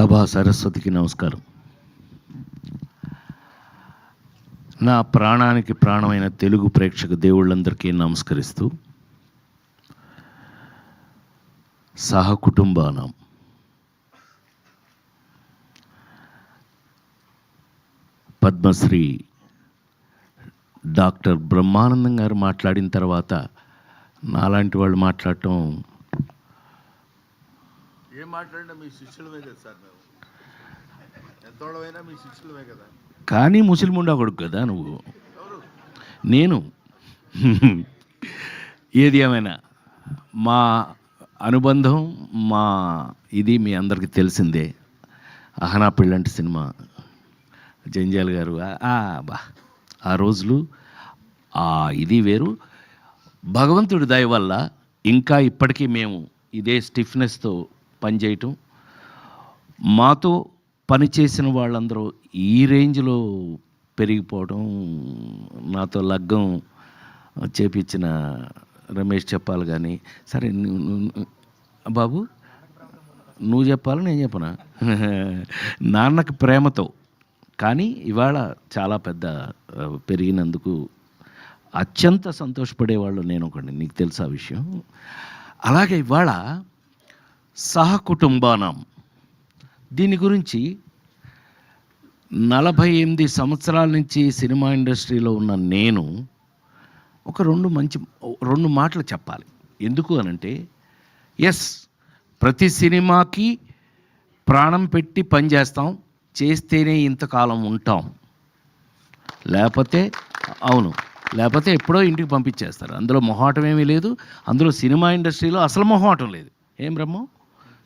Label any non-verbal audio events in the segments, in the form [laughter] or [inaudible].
సభా సరస్వతికి నమస్కారం. నా ప్రాణానికి ప్రాణమైన తెలుగు ప్రేక్షక దేవుళ్ళందరికీ నమస్కరిస్తూ సహకుటుంబానం. పద్మశ్రీ డాక్టర్ బ్రహ్మానందం గారు మాట్లాడిన తర్వాత నాలాంటి వాళ్ళు మాట్లాడటం ఏం మాట్లాడినా మీ శిష్యులమే కదా సార్ మేము? ఎంతోడమైనా మీ శిష్యులమే కదా? కానీ ముసలిముండా కొడుకు కదా నువ్వు? నేను? ఏది ఏమైనా? మా అనుబంధం మా ఇది మీ అందరికీ తెలిసిందే. అహనా పెళ్ళంటి సినిమా. జంజాల్ గారు బా. ఆ రోజులు ఆ ఇది వేరు. భగవంతుడి దయ వల్ల ఇంకా ఇప్పటికీ మేము ఇదే స్టిఫ్నెస్తో పనిచేయటం. మాతో పనిచేసిన వాళ్ళందరూ ఈ రేంజ్లో పెరిగిపోవడం నాతో లగ్గం చేపించిన రమేష్ చెప్పాలి కానీ సరే బాబు నువ్వు చెప్పాలి నేను చెప్పనా? [laughs] నాన్నకి ప్రేమతో. కానీ ఇవాళ చాలా పెద్ద పెరిగినందుకు అత్యంత సంతోషపడేవాళ్ళు నేను ఒకటి నీకు తెలుసా విషయం? అలాగే ఇవాళ సహకుటుంబానం. దీని గురించి నలభై ఎనిమిది సంవత్సరాల నుంచి సినిమా ఇండస్ట్రీలో ఉన్న నేను ఒక రెండు మంచి రెండు మాటలు చెప్పాలి. ఎందుకు అనంటే ఎస్ ప్రతి సినిమాకి ప్రాణం పెట్టి పనిచేస్తాం చేస్తేనే ఇంతకాలం ఉంటాం. లేకపోతే అవును లేకపోతే ఎప్పుడో ఇంటికి పంపించేస్తారు. అందులో మొహాటం ఏమీ లేదు అందులో సినిమా ఇండస్ట్రీలో అసలు మొహాటం లేదు. ఏం బ్రహ్మం?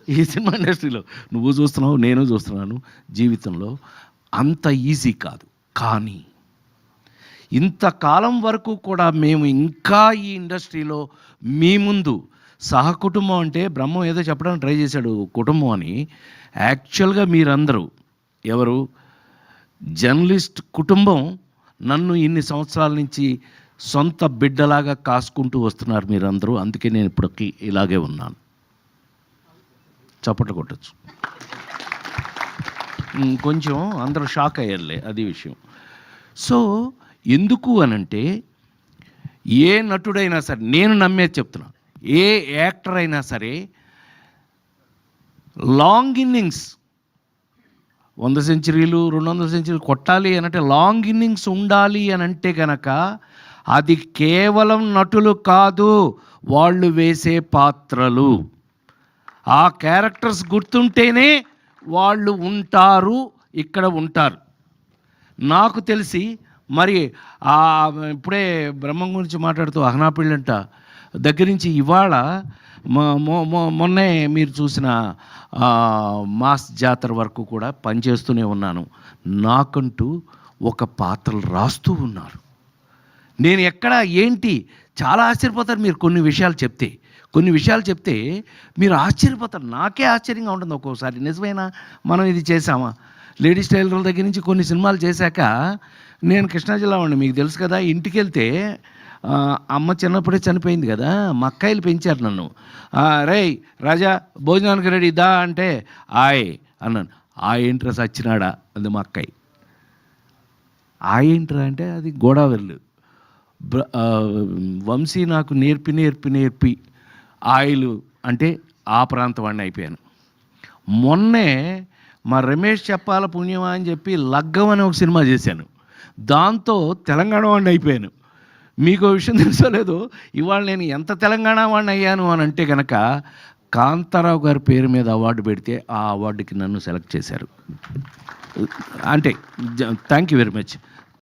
ఈ సినిమా ఇండస్ట్రీలో. నువ్వు చూస్తున్నావు నేను చూస్తున్నాను. జీవితంలో అంత ఈజీ కాదు. కానీ ఇంతకాలం వరకు కూడా మేము ఇంకా ఈ ఇండస్ట్రీలో మీ ముందు సహకుటుంబం అంటే బ్రహ్మం ఏదో చెప్పడానికి ట్రై చేశాడు కుటుంబం అని. యాక్చువల్గా మీరందరూ ఎవరు? జర్నలిస్ట్ కుటుంబం నన్ను ఇన్ని సంవత్సరాల నుంచి సొంత బిడ్డలాగా కాసుకుంటూ వస్తున్నారు మీరందరూ. అందుకే నేను ఇప్పటికి ఇలాగే ఉన్నాను. చప్పట్లు కొట్టచ్చు. కొంచెం అందరూ షాక్ అయ్యారులే అది విషయం. సో ఎందుకు అనంటే ఏ నటుడైనా సరే నేను నమ్మేది చెప్తున్నా ఏ యాక్టర్ అయినా సరే లాంగ్ ఇన్నింగ్స్ వంద సెంచరీలు రెండు వందల సెంచరీలు కొట్టాలి అనంటే లాంగ్ ఇన్నింగ్స్ ఉండాలి అని అంటే కనుక అది కేవలం నటులు కాదు వాళ్ళు వేసే పాత్రలు. ఆ క్యారెక్టర్స్ గుర్తుంటేనే వాళ్ళు ఉంటారు ఇక్కడ ఉంటారు. నాకు తెలిసి మరి ఆ ఇప్పుడే బ్రహ్మం గురించి మాట్లాడుతూ అహనాపిళ్ళంట దగ్గర నుంచి ఇవాళ మొన్నే మీరు చూసిన మాస్ జాతర వరకు కూడా పనిచేస్తూనే ఉన్నాను. నాకంటూ ఒక పాత్రలు రాస్తూ ఉన్నారు. నేను ఎక్కడ ఏంటి చాలా ఆశ్చర్యపోతారు మీరు కొన్ని విషయాలు చెప్తే. కొన్ని విషయాలు చెప్తే మీరు ఆశ్చర్యపోతారు. నాకే ఆశ్చర్యంగా ఉంటుంది ఒక్కోసారి. నిజమేనా? మనం ఇది చేసామా లేడీస్ టైలర్ల దగ్గర నుంచి కొన్ని సినిమాలు చేశాక నేను కృష్ణా జిల్లా ఉండి మీకు తెలుసు కదా ఇంటికి వెళ్తే అమ్మ చిన్నప్పుడే చనిపోయింది కదా మా అక్కాయిలు పెంచారు నన్ను. రే రేయ్ రాజా భోజనానికి రెడీ దా అంటే ఆయ్ అన్నాను. ఆ ఏంట్రా సచ్చినాడా? అది మా అక్కాయి ఆ ఏంట్రా అంటే అది గోదావరిలు వంశీ నాకు నేర్పి నేర్పి నేర్పి ఆయిల్ అంటే ఆ ప్రాంతం వాడిని అయిపోయాను. మొన్నే మా రమేష్ చెప్పాల పుణ్యమా అని చెప్పి లగ్గం అనే ఒక సినిమా చేశాను. దాంతో తెలంగాణ వాడిని అయిపోయాను. మీకు విషయం తెలుసోలేదు ఇవాళ నేను ఎంత తెలంగాణ వాడిని అయ్యాను అని అంటే కనుక కాంతారావు గారి పేరు మీద అవార్డు పెడితే ఆ అవార్డుకి నన్ను సెలెక్ట్ చేశారు. అంటే థ్యాంక్ యూ వెరీ మచ్.